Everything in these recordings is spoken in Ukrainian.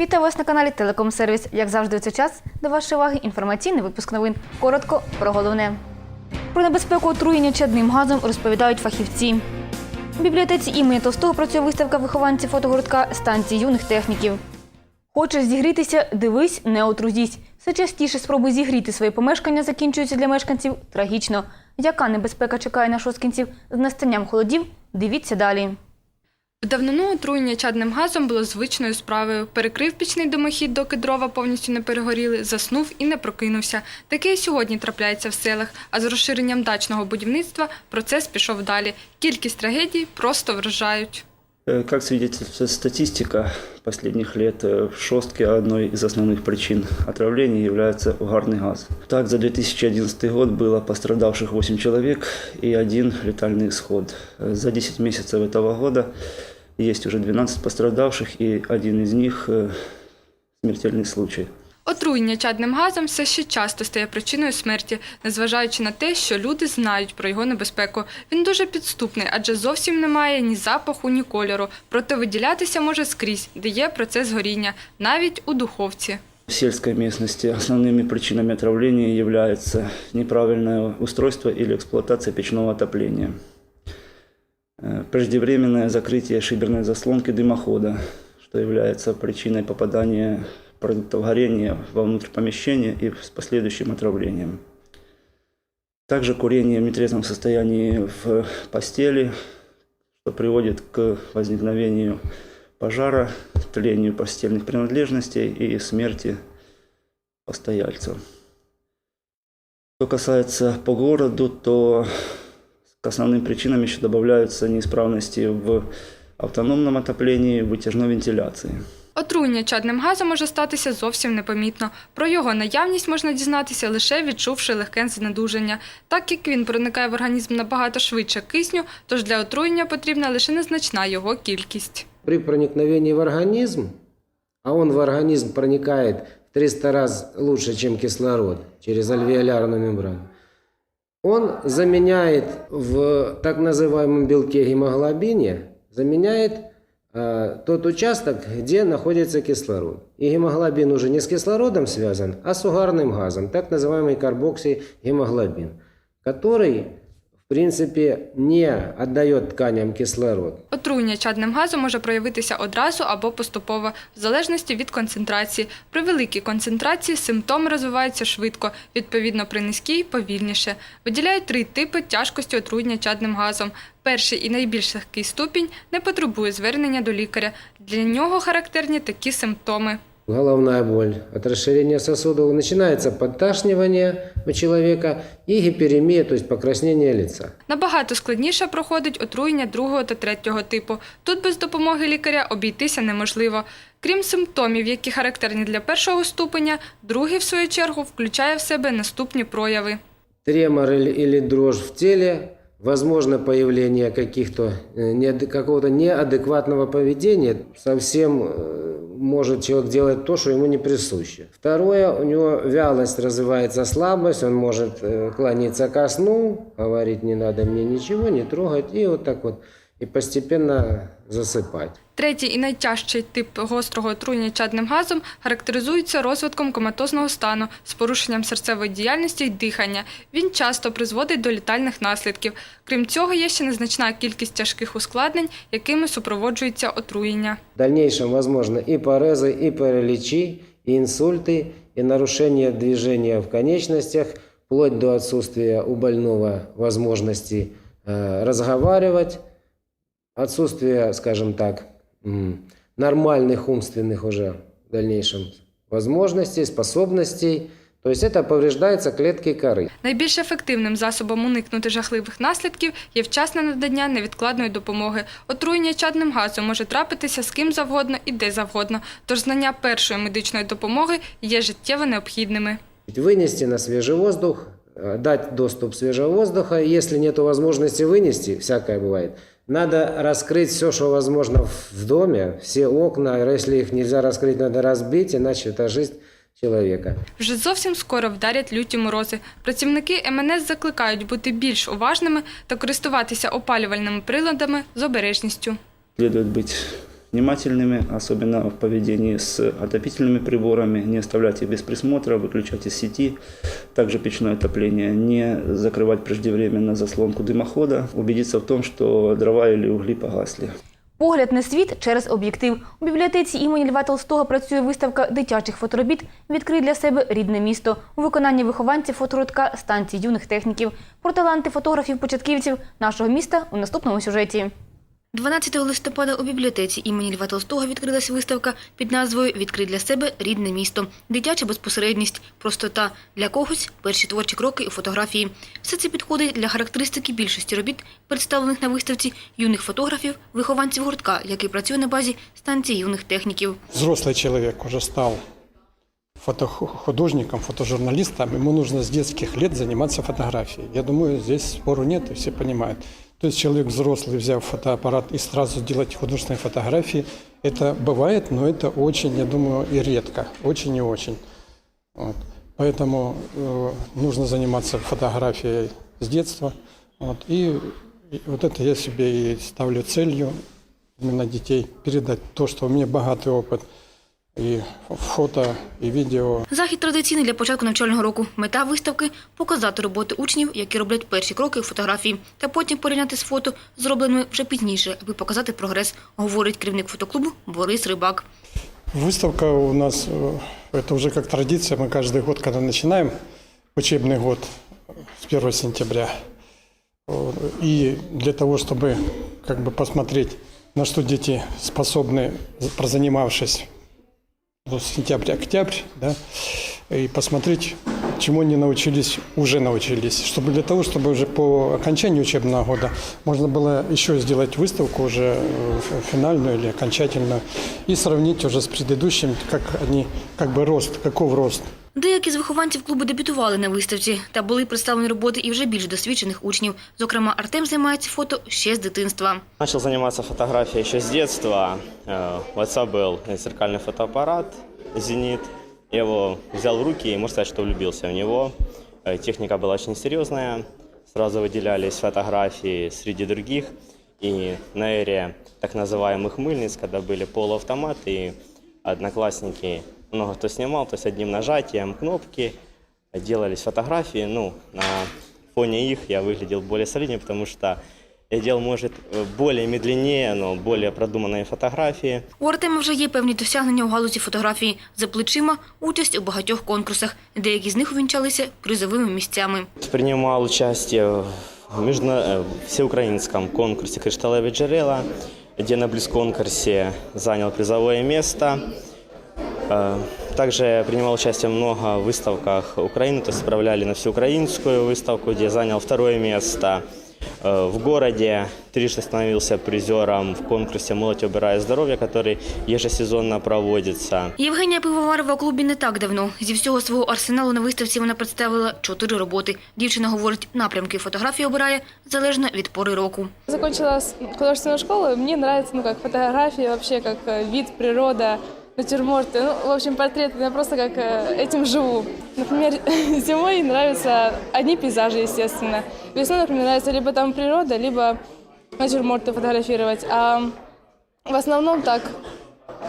Вітаю вас на каналі Телекомсервіс. Як завжди, у цей час до вашої уваги інформаційний випуск новин. Коротко про головне. Про небезпеку отруєння чадним газом розповідають фахівці. У бібліотеці імені Товстого працює виставка вихованців фотогуртка станції юних техніків. Хочеш зігрітися, дивись, не отрузісь. Все частіше спроби зігріти своє помешкання закінчуються для мешканців трагічно. Яка небезпека чекає на шосткінців з настанням холодів? Дивіться далі. В давнину отруєння чадним газом було звичною справою. Перекрив пічний домохід, доки дрова повністю не перегоріли, заснув і не прокинувся. Таке і сьогодні трапляється в селах. А з розширенням дачного будівництва процес пішов далі. Кількість трагедій просто вражають. Э, Как свидетельствует статистика последних лет, э, в шостке одной из основных причин отравления является угарный газ. Так, за 2011 год было пострадавших 8 человек и один летальный исход. Э, За 10 месяцев этого года есть уже 12 пострадавших и один из них э, смертельный случай. Отруєння чадним газом все ще часто стає причиною смерті, незважаючи на те, що люди знають про його небезпеку. Він дуже підступний, адже зовсім немає ні запаху, ні кольору. Проте виділятися може скрізь, де є процес горіння, навіть у духовці. В сельской местности основными причинами отравления являются неправильное устройство или эксплуатация печного отопления, Э, Преждевременное закрытие шиберной заслонки дымохода, что является причиной попадания продуктов горения вовнутрь помещения и с последующим отравлением. Также курение в нетрезвом состоянии в постели, что приводит к возникновению пожара, тлению постельных принадлежностей и смерти постояльцев. Что касается по городу, то к основным причинам еще добавляются неисправности в автономном отоплении, вытяжной вентиляции. Отруєння чадним газом може статися зовсім непомітно. Про його наявність можна дізнатися лише відчувши легке знедуження. Так як він проникає в організм набагато швидше кисню, тож для отруєння потрібна лише незначна його кількість. При проникновении в организм, а он в организм проникает в 300 раз лучше, чем кислород через альвеолярную мембрану, он заменяет в так называемом белке гемоглобине, заменяет э, тот участок, где находится кислород. И гемоглобин уже не с кислородом связан, а с угарным газом, так называемый карбоксигемоглобин, который, в принципе, не отдает тканям кислород. Отруєння чадним газом може проявитися одразу або поступово, в залежності від концентрації. При великій концентрації симптоми розвиваються швидко, відповідно при низькій – повільніше. Виділяють три типи тяжкості отруєння чадним газом. Перший і найбільш легкий ступінь не потребує звернення до лікаря. Для нього характерні такі симптоми. Головная боль от расширения сосудов, начинается подташнивание у человека и гиперемия, то есть покраснение лица. Набагато складніше проходить отруєння другого та третього типу. Тут без допомоги лікаря обійтися неможливо. Крім симптомів, які характерні для першого ступеня, другий, в свою чергу, включає в себе наступні прояви. Тремор или дрожь в теле, возможно появление каких-то, э, неад- какого-то неадекватного поведения, совсем э, может человек делать то, что ему не присуще. Второе, у него вялость развивается, слабость, он может э, клониться ко сну, говорить не надо мне ничего, не трогать, и вот так вот, и постепенно засыпать. Третій і найтяжчий тип гострого отруєння чадним газом характеризується розвитком коматозного стану з порушенням серцевої діяльності й дихання. Він часто призводить до літальних наслідків. Крім цього, є ще незначна кількість тяжких ускладнень, якими супроводжується отруєння. В дальнейшем возможно и порезы, и параличи, и инсульты, и нарушение движения в конечностях, вплоть до отсутствия у больного возможности э, разговаривать, отсутствие, скажем так, м, нормальных умственных уже в дальнейшем возможностей, способностей. То есть это повреждается клетки коры. Найбільш ефективним засобом уникнути жахливих наслідків є вчасне надання невідкладної допомоги. Отруєння чадним газом може трапитися з ким завгодно і де завгодно, тож знання першої медичної допомоги є життєво необхідними. Вынести на свежий воздух, э, дать доступ свежего воздуха. Если нет возможности вынести, всякое бывает, надо раскрыть все, что возможно в- в доме, все окна. Если их нельзя раскрыть, надо разбить, иначе это жизнь человека. Вже зовсім скоро вдарять люті морози. Працівники МНС закликають бути більш уважними та користуватися опалювальними приладами з обережністю. Следует быть внимательными, особенно в поведении с отопительными приборами, не оставлять их без присмотра, выключать из сети. Также печное отопление, не закрывать преждевременно заслонку дымохода, убедиться в том, что дрова или угли погасли. Погляд на світ через об'єктив. У бібліотеці імені Льва Толстого працює виставка дитячих фоторобіт «Відкрий для себе рідне місто» у виконанні вихованців фотородка станції юних техніків. Про таланти фотографів-початківців нашого міста у наступному сюжеті. 12 листопада у бібліотеці імені Льва Толстого відкрилась виставка під назвою «Відкрий для себе рідне місто». Дитяча безпосередність, простота. Для когось – перші творчі кроки у фотографії. Все це підходить для характеристики більшості робіт, представлених на виставці юних фотографів, вихованців гуртка, який працює на базі станції юних техніків. взрослый человек уже стал фотохудожником, фотожурналистом, ему нужно с детских лет заниматься фотографией. Я думаю, здесь спору и все понимают. То есть человек взрослый, взяв фотоаппарат и сразу делать художественные фотографии, это бывает, но это очень, я думаю, и редко, очень и очень. Вот. Поэтому э, нужно заниматься фотографией с детства. Вот. И, и вот это я себе и ставлю целью именно детей передать то, что у меня богатый опыт и фото, и видео, Захід традиційний для початку навчального року. Мета виставки – показати роботи учнів, які роблять перші кроки у фотографії, та потім порівняти з фото, зробленими вже пізніше, аби показати прогрес, говорить керівник фотоклубу Борис Рибак. Выставка у нас, э, это уже как традиция, мы каждый год, когда начинаем учебный год с 1 сентября, э, и для того, чтобы как бы посмотреть, на что дети способны, прозанимавшись до сентября-октябрь, да, и посмотреть, чему они научились, уже научились, чтобы для того, чтобы уже по окончании учебного года можно было еще сделать выставку уже э, ф- финальную или окончательную и сравнить уже с предыдущим, как они, как бы рост, каков рост Деякі з вихованців клубу дебютували на виставці та були представлені роботи і вже більш досвідчених учнів. Зокрема, Артем займається фото ще з дитинства. Начал заниматься фотографией еще с детства. Э, У отца был зеркальный фотоаппарат «Зенит». Я его взял в руки и, можно сказать, что влюбился в него. Э, Техника была очень серьезная. Сразу выделялись фотографии среди других. И на эре так называемых мыльниц, когда были полуавтоматы, и одноклассники много кто снимал, то есть одним нажатием кнопки делались фотографии. Ну, на фоне их я выглядел более солиднее, потому что я делал, может, э, более медленнее, но более продуманные фотографии. У Артема вже є певні досягнення у галузі фотографії. За плечима участь у багатьох конкурсах. Деякі з них увінчалися призовими місцями. Принимал участие в междуна- э, всеукраинском конкурсе «Кришталевые джерела», где на близ-конкурсе занял призовое место. Э, Также принимал участие в много выставках Украины, то есть справляли на всеукраинскую выставку, где занял второе место. Э, В городе трижды становился призером в конкурсе «Молодь обирає здоровье», который ежесезонно проводится. Євгенія Пивоварова у клубі не так давно. Зі всього свого арсеналу на виставці вона представила чотири роботи. Дівчина говорить, напрямки фотографії обирає залежно від пори року. Закончила с- художественную школу, и мне нравится, ну, как фотографии, вообще, как э, вид, природа, натюрморты. Ну, в общем, портреты, я просто как э, этим живу. Например, зимой нравятся одни пейзажи, естественно. Весной, например, нравится либо там природа, либо натюрморты фотографировать. А в основном так,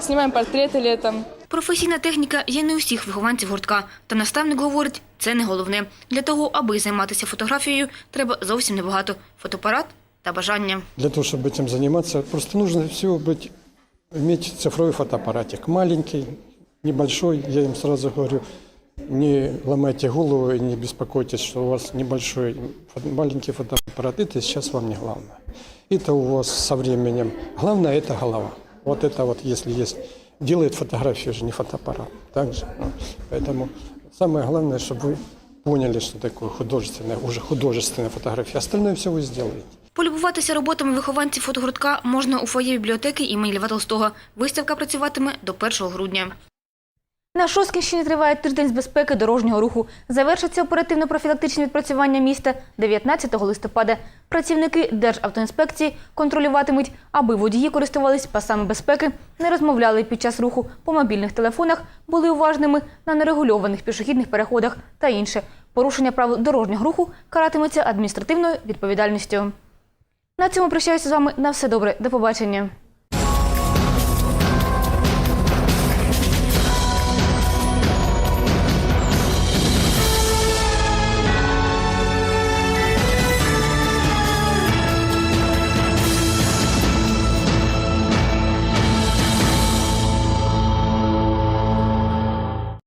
снимаем портреты летом. Професійна техніка є не у всіх вихованців гуртка. Та наставник говорить, це не головне. Для того, аби займатися фотографією, треба зовсім небагато – фотоапарат та бажання. для того, чтобы этим заниматься, просто нужно всего быть, иметь цифровой фотоаппаратик. Маленький, небольшой, я им сразу говорю, не ломайте голову и не беспокойтесь, что у вас небольшой, фо- маленький фотоаппарат. Это сейчас вам не главное. Это у вас со временем. Главное – это голова. Вот это вот, если есть, делает фотографию же не фотоаппарат. Так же. ну. Поэтому самое главное, чтобы вы поняли, что такое художественная, уже художественная фотография. Остальное все вы сделаете. Полюбуватися роботами вихованців фотогуртка можна у фоє бібліотеки імені Льва Толстого. Виставка працюватиме до 1 грудня. На Шосткінщині триває тиждень з безпеки дорожнього руху. Завершиться оперативно-профілактичне відпрацювання міста 19 листопада. Працівники Державтоінспекції контролюватимуть, аби водії користувались пасами безпеки, не розмовляли під час руху по мобільних телефонах, були уважними на нерегульованих пішохідних переходах та інше. Порушення правил дорожнього руху каратиметься адміністративною відповідальністю. На цьому прощаюся з вами. На все добре. До побачення.